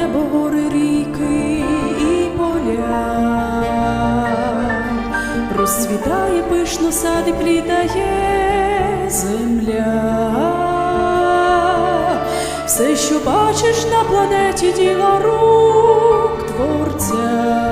небо, гори, ріки і поля. Розцвітає пишно сад і плітає земля. Все, що бачиш на планеті, діло рук творця.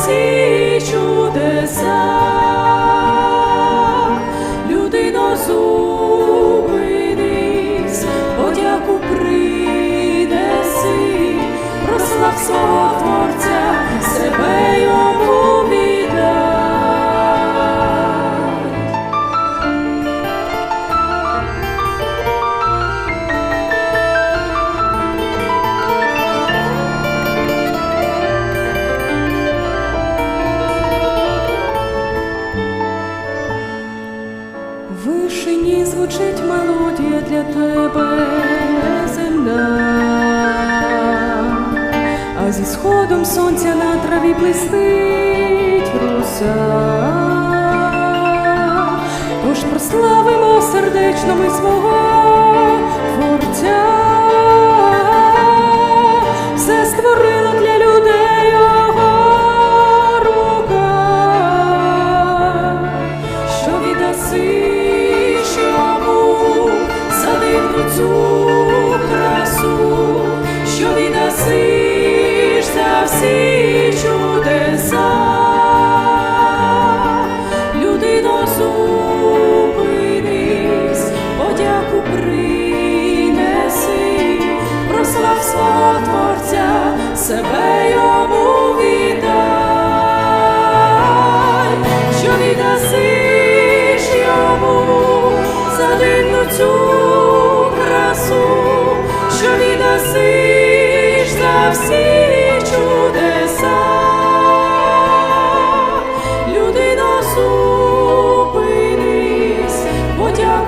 Всі чудеса. Людино зупинись, подяку принеси, прослав свого творця, тебе земля, а зі сходом сонця на траві блистить руся, Тож прославимо сердечно ми свого творця, цю красу, що віддасиш за всі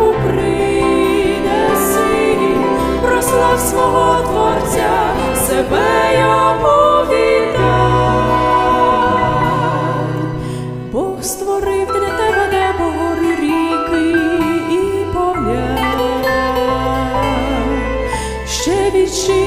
небу принеси, прослав свого творця себе я повідай. Бог створив для тебе небо, гори, ріки і поля, ще вічі.